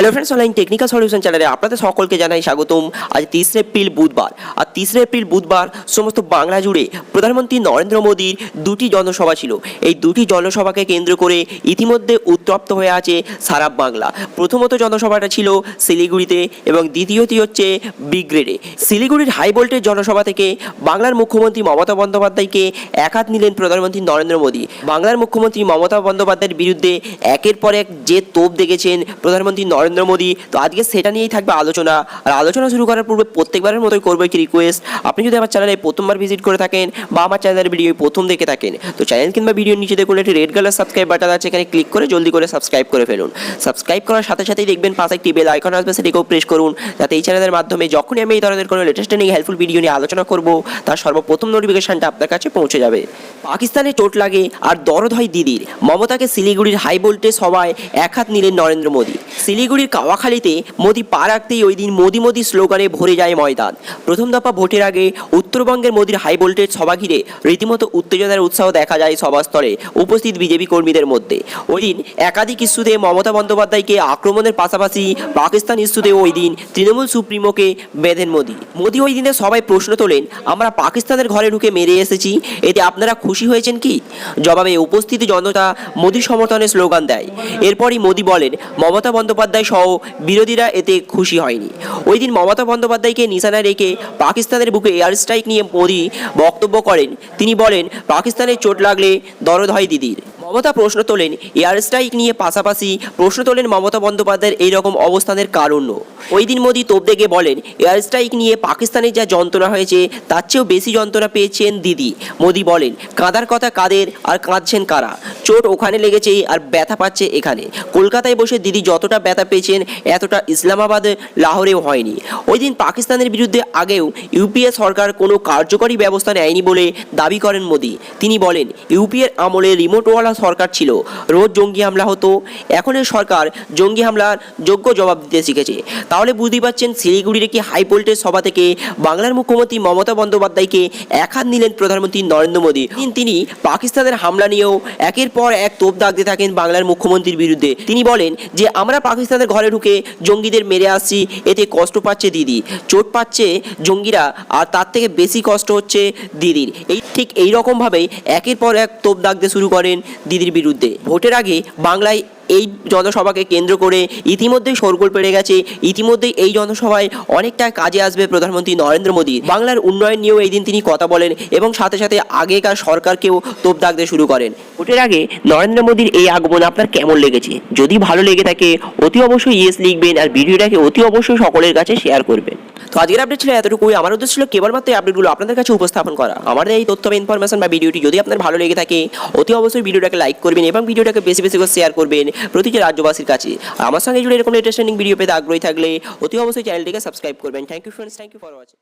Hello friends online technical solution চ্যানেলে আপনাদের সকলকে জানাই স্বাগতম। আজ তিসরা এপ্রিল বুধবার। আর তিসরা এপ্রিল বুধবার সমস্ত বাংলা জুড়ে প্রধানমন্ত্রী নরেন্দ্র মোদীর দুটি জনসভা ছিল। এই দুটি জনসভাকে কেন্দ্র করে ইতিমধ্যে উত্তপ্ত হয়ে আছে সারা বাংলা। প্রথমত জনসভাটা ছিল শিলিগুড়িতে এবং দ্বিতীয়টি হচ্ছে বিগ্রেডে। শিলিগুড়ির হাই ভোল্টেজ জনসভা থেকে বাংলার মুখ্যমন্ত্রী মমতা বন্দ্যোপাধ্যায়কে একাত নিলেন প্রধানমন্ত্রী নরেন্দ্র মোদী। বাংলার মুখ্যমন্ত্রী মমতা বন্দ্যোপাধ্যায়ের বিরুদ্ধে একের পর এক যে তোপ দেখেছেন প্রধানমন্ত্রী নরেন্দ্র মোদী। তো আজকে সেটা নিয়েই থাকবে আলোচনা। আর আলোচনা শুরু করার পূর্বে প্রত্যেকবারের মতোই করব একটি রিকোয়েস্ট আপনি যদি আমার চ্যানেলে প্রথমবার ভিজিট করে থাকেন বা আমার চ্যানেলের ভিডিও প্রথম দেখে থাকেন, তো চ্যানেল কিংবা ভিডিও নিচে দেখুন একটি রেড কালার সাবস্ক্রাইব বাটন আছে, এখানে ক্লিক করে জলদি করে সাবস্ক্রাইব করে ফেলুন। সাবস্ক্রাইব করার সাথে সাথেই দেখবেন পাশে একটি বেল আইকন আসবে, সেটিকেও প্রেস করুন। যাতে এই চ্যানেলের মাধ্যমে যখনই আমি এই ধরনের কোনো লেটেস্ট নিয়ে হেল্পফুল ভিডিও নিয়ে আলোচনা করব, তার সর্বপ্রথম নোটিফিকেশনটা আপনার কাছে পৌঁছে যাবে। পাকিস্তানে চোট লাগে আর দরদ হয় দিদির। মমতাকে শিলিগুড়ির হাই ভোল্টেজ সভায় এক হাত নিলেন নরেন্দ্র মোদী। শিলিগুড়ির কাওয়াখালীতে মোদী পা রাখতেই ওই দিন মোদি মোদি স্লোগানে ভরে যায় ময়দান। প্রথম দফা ভোটের আগে উত্তরবঙ্গের মোদির হাই ভোল্টেজ সভা ঘিরে রীতিমতো উত্তেজনার উৎসাহ দেখা যায় সভাস্তরে উপস্থিত বিজেপি কর্মীদের মধ্যে। ওই দিন একাধিক ইস্যুতে মমতা বন্দ্যোপাধ্যায়কে আক্রমণের পাশাপাশি পাকিস্তান ইস্যুতে ওই দিন তৃণমূল সুপ্রিমোকে বেঁধেন মোদি। মোদি ওই দিনে সবাই প্রশ্ন তোলেন, আমরা পাকিস্তানের ঘরে ঢুকে মেরে এসেছি, এতে আপনারা খুশি হয়েছেন কি? জবাবে উপস্থিত জনতা মোদি সমর্থনে স্লোগান দেয়। এরপরই মোদি বলেন, মমতা বন্দ্যোপাধ্যায় সহ বিরোধীরা এতে খুশি হয়নি। ওই দিন মমতা বন্দ্যোপাধ্যায়কে নিশানায় রেখে পাকিস্তানের বুকে এয়ার স্ট্রাইক নিয়ে মোদি বক্তব্য করেন। তিনি বলেন পাকিস্তানের চোট লাগলে দরদ হয় দিদির। মমতা প্রশ্ন তোলেন। এয়ার স্ট্রাইক নিয়ে পাশাপাশি প্রশ্ন তোলেন মমতা বন্দ্যোপাধ্যায়ের এই রকম অবস্থানের কারণও ওই দিন মোদি তোপ দেখে বলেন, এয়ার স্ট্রাইক নিয়ে পাকিস্তানের যা যন্ত্রণা হয়েছে, তার চেয়েও বেশি যন্ত্রণা পেয়েছেন দিদি। মোদি বলেন, কাঁদার কথা কাদের আর কাঁদছেন কারা? চোট ওখানে লেগেছে আর ব্যথা পাচ্ছে এখানে। কলকাতায় বসে দিদি যতটা ব্যথা পেয়েছেন, এতটা ইসলামাবাদ লাহোরেও হয়নি। ওই দিন পাকিস্তানের বিরুদ্ধে আগেও ইউপিএ সরকার কোনো কার্যকরী ব্যবস্থা নেয়নি বলে দাবি করেন মোদী। তিনি বলেন, ইউপিএর আমলে রিমোটওয়ালা সরকার ছিল। রোজ জঙ্গি হামলা হতো। এখনের সরকার জঙ্গি হামলার যোগ্য জবাব দিতে শিখেছে। তাহলে বুঝতেই পারছেন শিলিগুড়ির একটি হাই ভোল্টেজ সভা থেকে বাংলার মুখ্যমন্ত্রী মমতা বন্দ্যোপাধ্যায়কে এক হাত নিলেন প্রধানমন্ত্রী নরেন্দ্র মোদী। তিনি পাকিস্তানের হামলা নিয়েও একের পর এক তোপ দাগতে থাকেন বাংলার মুখ্যমন্ত্রীর বিরুদ্ধে। তিনি বলেন যে, আমরা পাকিস্তানের ঘরে ঢুকে জঙ্গিদের মেরে আসছি। এতে কষ্ট পাচ্ছে দিদি। চোট পাচ্ছে জঙ্গিরা, আর তার থেকে বেশি কষ্ট হচ্ছে দিদির। এই ঠিক এই রকমভাবেই একের পর এক তোপ দাগতে শুরু করেন দিদির বিরুদ্ধে। ভোটের আগে বাংলায় এই জনসভাকে কেন্দ্র করে ইতিমধ্যেই শোরগোল পেড়ে গেছে। ইতিমধ্যেই এই জনসভায় অনেকটা কাজে আসবে প্রধানমন্ত্রী নরেন্দ্র মোদী। বাংলার উন্নয়ন নিয়েও এই দিন তিনি কথা বলেন এবং সাথে সাথে আগেকার সরকারকেও তোপ দাগতে শুরু করেন। ভোটের আগে নরেন্দ্র মোদীর এই আগমন আপনার কেমন লেগেছে? যদি ভালো লেগে থাকে, অতি অবশ্যই ইয়েস লিখবেন আর ভিডিওটাকে অতি অবশ্যই সকলের কাছে শেয়ার করবেন। তো আজকের আপডেট ছিল এতটুকুই। আমার উদ্দেশ্য ছিল কেবলমাত্র আপডেটগুলো আপনাদের কাছে উপস্থাপন করা। আমাদের এই তথ্য ইনফরমেশন বা ভিডিওটি যদি আপনার ভালো লেগে থাকে, অতি অবশ্যই ভিডিওটাকে লাইক করবেন এবং ভিডিওটাকে বেশি বেশি করে শেয়ার করবেন। প্রতিটি রাজ্যবাসীর কাছে। আমার সঙ্গে জুড়ে এরকম লেটেস্ট ভিডিও পেতে আগ্রহী থাকলে অতি অবশ্যই চ্যানেলটিকে সাবস্ক্রাইব করবেন। Thank you friends thank you for watching